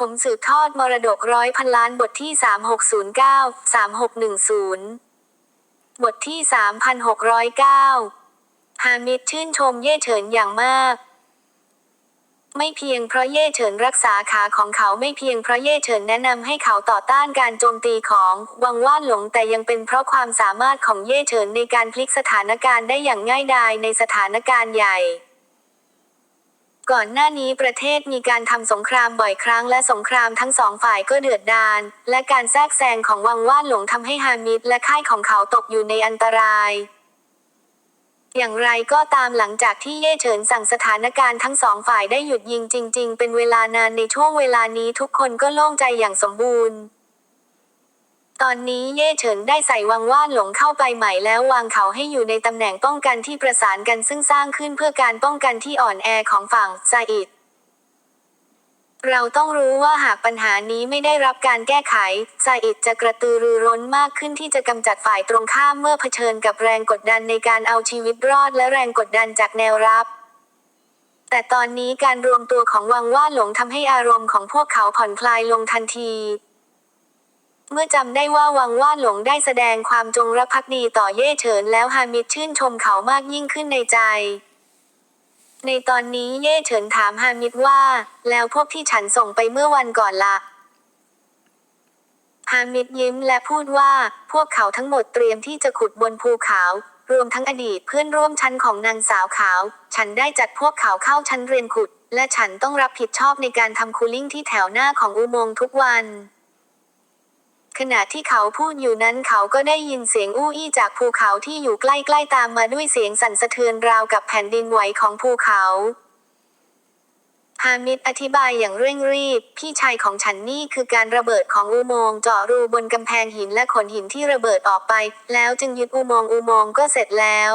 ผมสืบทอดมรดกร้อยพันล้านบทที่ 3609 3610 บทที่ 3609 ฮามิดชื่นชมเย่เฉินอย่างมาก ไม่เพียงเพราะเย่เฉินรักษาขาของเขาไม่เพียงเพราะเย่เฉินแนะนำให้เขาต่อต้านการโจมตีของวังว่านหลงแต่ยังเป็นเพราะความสามารถของเย่เฉินในการพลิกสถานการณ์ได้อย่างง่ายดายในสถานการณ์ใหญ่ ก่อนหน้านี้ประเทศมีการทำสงครามบ่อยครั้งและสงครามทั้งสองฝ่ายก็เดือดดาลและการแทรกแซงของวังว่านหลงทำให้ฮามิดและค่ายของเขาตกอยู่ในอันตราย อย่างไรก็ตามหลังจากที่เย่เฉินสั่งสถานการณ์ทั้งสองฝ่ายได้หยุดยิงจริง ๆ เป็นเวลานานในช่วงเวลานี้ทุกคนก็โล่งใจอย่างสมบูรณ์ ตอนนี้เย่เฉินได้ใส่วังว่านหลงเข้าไปใหม่แล้ววางเขาให้อยู่ในตำแหน่งป้องกันที่ประสานกันซึ่งสร้างขึ้นเพื่อการป้องกันที่อ่อนแอของฝั่งซาอิดเราต้องรู้ว่าหากปัญหานี้ไม่ได้รับการแก้ไขซาอิดจะกระตือรือร้นมากขึ้นที่จะกำจัดฝ่ายตรงข้ามเมื่อเผชิญกับแรงกดดันในการเอาชีวิตรอดและแรงกดดันจากแนวรับแต่ตอนนี้การรวมตัวของวังว่าหลงทำให้อารมณ์ของพวกเขาผ่อนคลายลงทันที เมื่อจำได้ว่าวังว่าหลงได้แสดงความจงรักภักดีต่อเย่เฉินแล้วฮามิดชื่นชมเขามากยิ่งขึ้นในใจ ในตอนนี้เย่เฉินถามฮามิดว่า แล้วพวกที่ฉันส่งไปเมื่อวันก่อนละฮามิดยิ้มและพูดว่า พวกเขาทั้งหมดเตรียมที่จะขุดบนภูเขา รวมทั้งอดีตเพื่อนร่วมชั้นของนางสาวขาว ฉันได้จัดพวกเขาเข้าชั้นเรียนขุด และฉันต้องรับผิดชอบในการทำคูลิ่งที่แถวหน้าของอุโมงค์ทุกวัน ขณะที่เขาพูดอยู่นั้นเขาก็ได้ยินเสียงอู้อี้จากภูเขาที่อยู่ใกล้ๆตามมาด้วยเสียงสั่นสะเทือนราวกับแผ่นดินไหวของภูเขาฮามิดอธิบายอย่างเร่งรีบ พี่ชายของฉันนี่คือการระเบิดของอุโมงค์เจาะรูบนกำแพงหินและขนหินที่ระเบิดออกไป แล้วจึงยึดอุโมงค์อุโมงค์ก็เสร็จแล้ว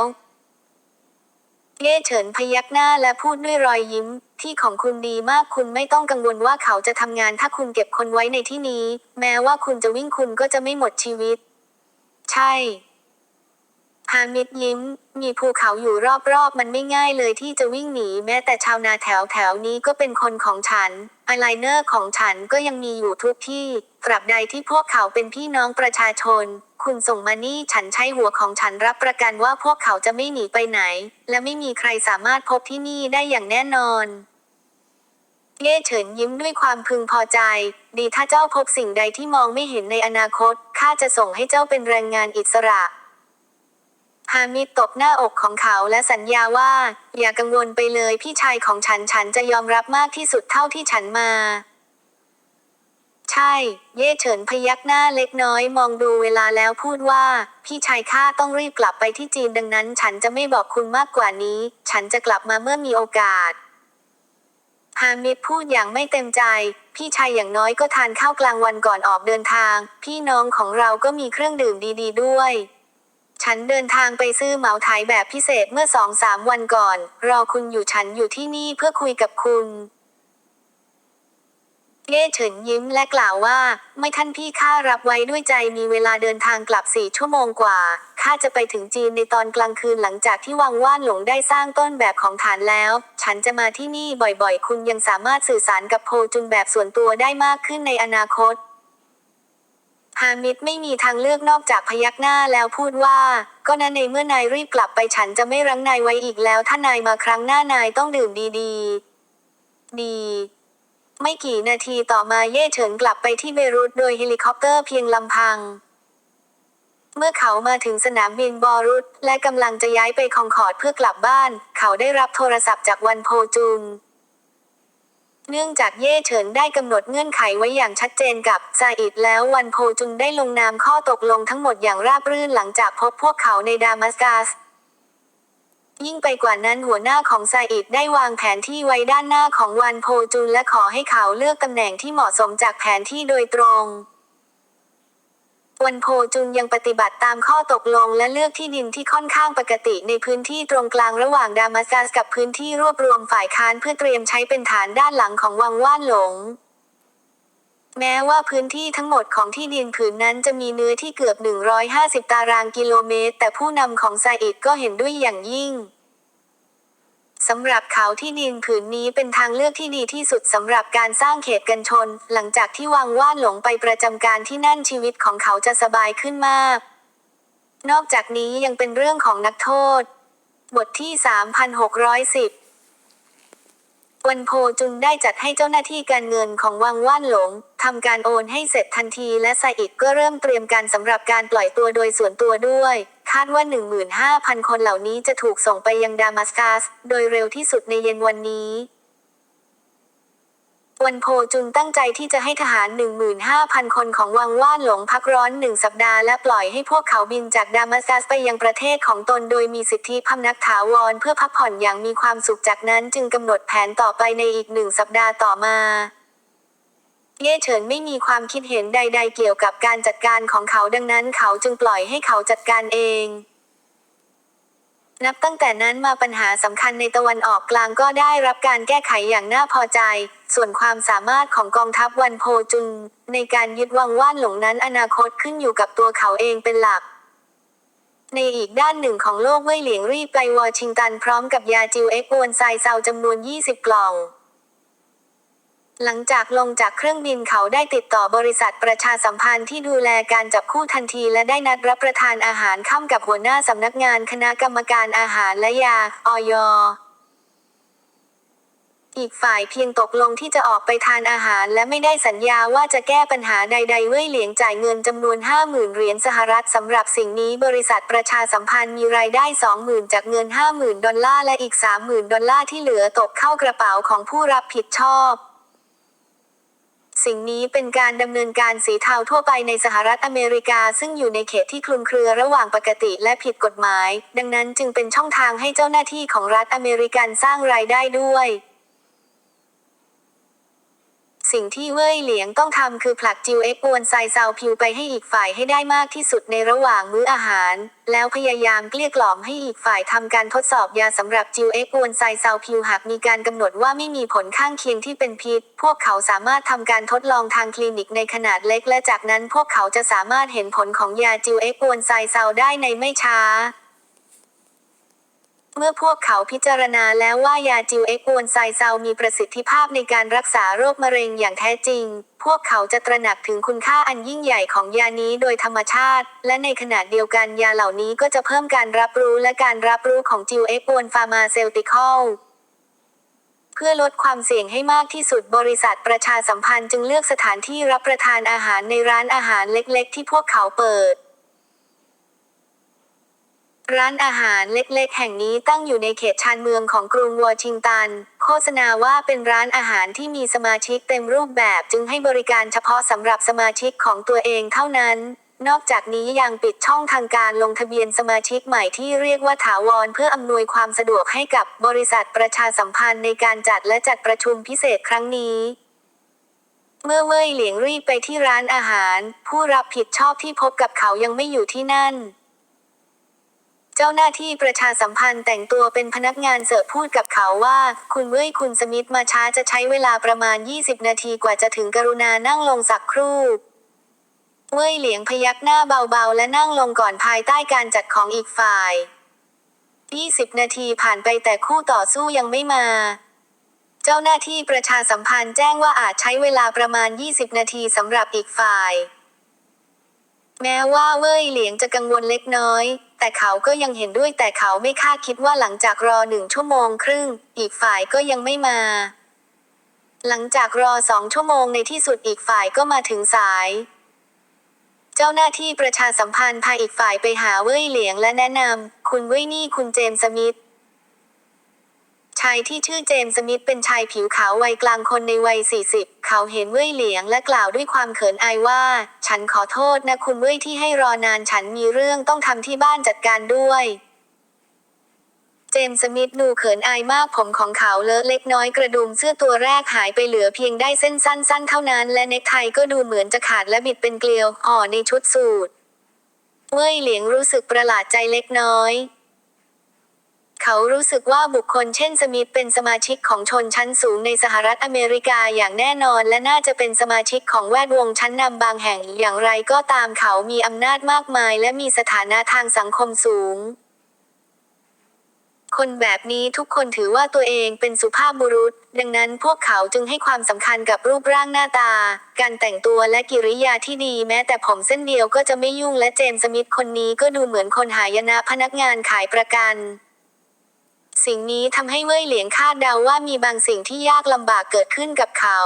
เย่เฉินพยักหน้าและพูดด้วยรอยยิ้ม ที่ของคุณดีมากคุณไม่ต้องกังวลว่าเขาจะทำงานถ้าคุณเก็บคนไว้ในที่นี้ แม้ว่าคุณจะวิ่งคุณก็จะไม่หมดชีวิต ใช่ ฮามิดยิ้ม มีภูเขาอยู่รอบๆ มันไม่ง่ายเลยที่จะวิ่งหนีแม้แต่ชาวนาแถวแถวนี้ก็เป็นคนของฉันอายไลเนอร์ของฉันก็ยังมีอยู่ทุกที่ ตราบใดที่พวกเขาเป็นพี่น้องประชาชน คุณส่งมานี่ฉันใช้หัวของฉันรับประกันว่าพวกเขาจะไม่หนีไปไหน และไม่มีใครสามารถพบที่นี่ได้อย่างแน่นอนเย่เฉินยิ้มด้วยความพึงพอใจ ดีถ้าเจ้าพบสิ่งใดที่มองไม่เห็นในอนาคตข้าจะส่งให้เจ้าเป็นแรงงานอิสระ ฮามิดตบหน้าอกของเขาและสัญญาว่า อย่ากังวลไปเลยพี่ชายของฉันฉันจะยอมรับมากที่สุดเท่าที่ฉันมา ใช่ เย่เฉินพยักหน้าเล็กน้อยมองดูเวลาแล้วพูดว่า พี่ชายข้าต้องรีบกลับไปที่จีนดังนั้น ฉันจะไม่บอกคุณมากกว่านี้ ฉันจะกลับมาเมื่อมีโอกาสฮามิดพูดอย่างไม่เต็มใจ พี่ชายอย่างน้อยก็ทานข้าวกลางวันก่อนออกเดินทาง พี่น้องของเราก็มีเครื่องดื่มดี ๆด้วย ฉันเดินทางไปซื้อเหมาถ่ายแบบพิเศษเมื่อสองสามวันก่อน รอคุณอยู่ฉันอยู่ที่นี่เพื่อคุยกับคุณเย่เฉินยิ้มและกล่าวว่า ไม่ท่านพี่ข้ารับไว้ด้วยใจมีเวลาเดินทางกลับสี่ชั่วโมงกว่าข้าจะไปถึงจีนในตอนกลางคืนหลังจากที่วังว่านหลงได้สร้างต้นแบบของฐานแล้ว ฉันจะมาที่นี่บ่อยๆ คุณยังสามารถสื่อสารกับโพจุนแบบส่วนตัวได้มากขึ้นในอนาคต ฮามิดไม่มีทางเลือกนอกจากพยักหน้าแล้วพูดว่า ก็นั้นในเมื่อนายรีบกลับไปฉันจะไม่รั้งนายไว้อีกแล้ว ถ้านายมาครั้งหน้านายต้องดื่มดีๆ ดี ไม่กี่นาทีต่อมาเย่เฉินกลับไปที่เบรุตโดยเฮลิคอปเตอร์เพียงลำพัง เมื่อเขามาถึงสนามบินบอรุตและกำลังจะย้ายไปคองคอร์ดเพื่อกลับบ้าน เขาได้รับโทรศัพท์จากวันโพจุน เนื่องจากเย่เฉินได้กำหนดเงื่อนไขไว้อย่างชัดเจนกับซาอิดแล้ววันโพจุนได้ลงนามข้อตกลงทั้งหมดอย่างราบรื่นหลังจากพบพวกเขาในดามัสกัส ยิ่งไปกว่านั้นหัวหน้าของซาอิดได้วางแผนที่ไว้ด้านหน้าของวันโพจุนและขอให้เขาเลือกตำแหน่งที่เหมาะสมจากแผนที่โดยตรง วันโพจุนยังปฏิบัติตามข้อตกลงและเลือกที่ดินที่ค่อนข้างปกติในพื้นที่ตรงกลางระหว่างดามัสกัสกับพื้นที่รวบรวมฝ่ายค้านเพื่อเตรียมใช้เป็นฐานด้านหลังของวังว่านหลง แม้ว่าพื้นที่ทั้งหมดของที่ดินผืนนั้นจะมีเนื้อที่เกือบ 150 ตารางกิโลเมตร แต่ผู้นำของซาอิดก็เห็นด้วยอย่างยิ่ง สำหรับเขาที่ดินผืนนี้เป็นทางเลือกที่ดีที่สุดสำหรับการสร้างเขตกันชน หลังจากที่วังว่านหลงไปประจำการที่นั่นชีวิตของเขาจะสบายขึ้นมาก นอกจากนี้ยังเป็นเรื่องของนักโทษ บทที่ 3610 วันโพจุนได้จัดให้เจ้าหน้าที่การเงินของวังว่านหลงทำการโอนให้เสร็จทันทีและไซอิดก็เริ่มเตรียมการสำหรับการปล่อยตัวโดยส่วนตัวด้วย คาดว่า 15,000 คนเหล่านี้จะถูกส่งไปยังดามัสกัส โดยเร็วที่สุดในเย็นวันนี้วันโพจุนตั้งใจที่จะให้ทหาร 15,000 คนของวังว่านหลงพักร้อนหนึ่งสัปดาห์และปล่อยให้พวกเขาบินจากดามัสกัสไปยังประเทศของตนโดยมีสิทธิพำนักถาวรเพื่อพักผ่อนอย่างมีความสุขจากนั้นจึงกำหนดแผนต่อไปในอีกหนึ่งสัปดาห์ต่อมา เย่เฉินไม่มีความคิดเห็นใด ๆ เกี่ยวกับการจัดการของเขาดังนั้นเขาจึงปล่อยให้เขาจัดการเองนับตั้งแต่นั้นมาปัญหาสำคัญในตะวันออกกลางก็ได้รับการแก้ไขอย่างน่าพอใจ ส่วนความสามารถของกองทัพวันโพจุน ในการยึดวังว่านหลงนั้นอนาคตขึ้นอยู่กับตัวเขาเองเป็นหลัก ในอีกด้านหนึ่งของโลกเว่ยเหลียงรีบไปวอชิงตันพร้อมกับยาจิวเอ็กอวนไซเซาจำนวน 20 กล่อง หลังจากลงจากเครื่องบินเขาได้ติดต่อบริษัทประชาสัมพันธ์ที่ดูแลการจับคู่ทันทีและได้นัดรับประทานอาหารค่ำกับหัวหน้าสำนักงานคณะกรรมการอาหารและยาออย อีกฝ่ายเพียงตกลงที่จะออกไปทานอาหารและไม่ได้สัญญาว่าจะแก้ปัญหาใด ๆ เว่ยเหลียงจ่ายเงินจำนวน 50,000 เหรียญสหรัฐสำหรับสิ่งนี้บริษัทประชาสัมพันธ์มีรายได้ 20,000 จากเงิน 50,000 ดอลลาร์และอีก 30,000 ดอลลาร์ที่เหลือตกเข้ากระเป๋าของผู้รับผิดชอบ สิ่งนี้เป็นการดำเนินการสีเทาทั่วไปในสหรัฐอเมริกา ซึ่งอยู่ในเขตที่คลุมเครือระหว่างปกติและผิดกฎหมาย ดังนั้นจึงเป็นช่องทางให้เจ้าหน้าที่ของรัฐอเมริกันสร้างรายได้ด้วย สิ่งที่เว่ยเหลียงต้องทำคือผลักจิวเอ็กอวนไซซาวพิวไปให้อีกฝ่ายให้ได้มากที่สุดในระหว่างมื้ออาหาร แล้วพยายามเกลี้ยกล่อมให้อีกฝ่ายทำการทดสอบยาสำหรับจิวเอ็กอวนไซซาวพิวหากมีการกำหนดว่าไม่มีผลข้างเคียงที่เป็นพิษ พวกเขาสามารถทำการทดลองทางคลินิกในขนาดเล็กและจากนั้นพวกเขาจะสามารถเห็นผลของยาจิวเอ็กอวนไซซาวได้ในไม่ช้า เมื่อพวกเขาพิจารณาแล้วว่ายาจิวเอ็กวนไซเซามีประสิทธิภาพในการรักษาโรคมะเร็งอย่างแท้จริง พวกเขาจะตระหนักถึงคุณค่าอันยิ่งใหญ่ของยานี้โดยธรรมชาติ และในขณะเดียวกันยาเหล่านี้ก็จะเพิ่มการรับรู้และการรับรู้ของจิวเอ็กวนฟาร์มาเซลติคอลเพื่อลดความเสี่ยงให้มากที่สุดบริษัทประชาสัมพันธ์จึงเลือกสถานที่รับประทานอาหารในร้านอาหารเล็กๆ ที่พวกเขาเปิด ร้านอาหารเล็กๆ แห่งนี้ตั้งอยู่ในเขตชานเมืองของกรุงวอชิงตัน โฆษณาว่าเป็นร้านอาหารที่มีสมาชิกเต็มรูปแบบจึงให้บริการเฉพาะสำหรับสมาชิกของตัวเองเท่านั้น นอกจากนี้ยังปิดช่องทางการลงทะเบียนสมาชิกใหม่ที่เรียกว่าถาวรเพื่ออำนวยความสะดวกให้กับบริษัทประชาสัมพันธ์ในการจัดและจัดประชุมพิเศษครั้งนี้เมื่อเว่ยเหลียงรีบไปที่ร้านอาหาร ผู้รับผิดชอบที่พบกับเขายังไม่อยู่ที่นั่น เจ้าหน้าที่ประชาสัมพันธ์แต่งตัวเป็นพนักงานเสิร์ฟพูดกับเขาว่า คุณเว่ยคุณสมิธมาช้าจะใช้เวลาประมาณ 20 นาทีกว่าจะถึงกรุณานั่งลงสักครู่เว่ยเหลียงพยักหน้าเบาๆ และนั่งลงก่อนภายใต้การจัดของอีกฝ่าย 20 นาทีผ่านไปแต่คู่ต่อสู้ยังไม่มา เจ้าหน้าที่ประชาสัมพันธ์แจ้งว่าอาจใช้เวลาประมาณ 20 นาทีสำหรับอีกฝ่าย แม้ว่าเว่ยเหลียงจะกังวลเล็กน้อย แต่เขาก็ยังเห็นด้วยแต่เขาไม่คาดคิดว่าหลังจากรอหนึ่งชั่วโมงครึ่ง อีกฝ่ายก็ยังไม่มา หลังจากรอสองชั่วโมงในที่สุดอีกฝ่ายก็มาถึงสาย เจ้าหน้าที่ประชาสัมพันธ์พาอีกฝ่ายไปหาเว่ยเหลียงและแนะนำคุณเว่ยนี่คุณเจมส์สมิธ ชายที่ชื่อเจมส์สมิธเป็นชายผิวขาววัยกลางคนในวัย 40 เขาเห็นเว่ยเหลียงและกล่าวด้วยความเขินอายว่า ฉันขอโทษนะคุณเว่ยที่ให้รอนานฉันมีเรื่องต้องทำที่บ้านจัดการด้วย เจมส์สมิธดูเขินอายมากผมของเขาเลอะเล็กน้อยกระดุมเสื้อตัวแรกหายไปเหลือเพียงได้เส้นสั้น ๆ เท่านั้น และเนคไทก็ดูเหมือนจะขาดและบิดเป็นเกลียวห่อในชุดสูทเว่ยเหลียงรู้สึกประหลาดใจเล็กน้อย เขารู้สึกว่าบุคคลเช่นสมิธเป็นสมาชิกของชนชั้นสูงในสหรัฐอเมริกาอย่างแน่นอนและน่าจะเป็นสมาชิกของแวดวงชั้นนำบางแห่งอย่างไรก็ตามเขามีอำนาจมากมายและมีสถานะทางสังคมสูง คนแบบนี้ทุกคนถือว่าตัวเองเป็นสุภาพบุรุษ ดังนั้นพวกเขาจึงให้ความสำคัญกับรูปร่างหน้าตา การแต่งตัวและกิริยาที่ดีแม้แต่ผมเส้นเดียวก็จะไม่ยุ่งและเจมส์สมิธคนนี้ก็ดูเหมือนคนหายนะพนักงานขายประกัน สิ่งนี้ทำให้เว่ยเหลียงคาดเดาวว่ามีบางสิ่งที่ยากลำบากเกิดขึ้นกับเขา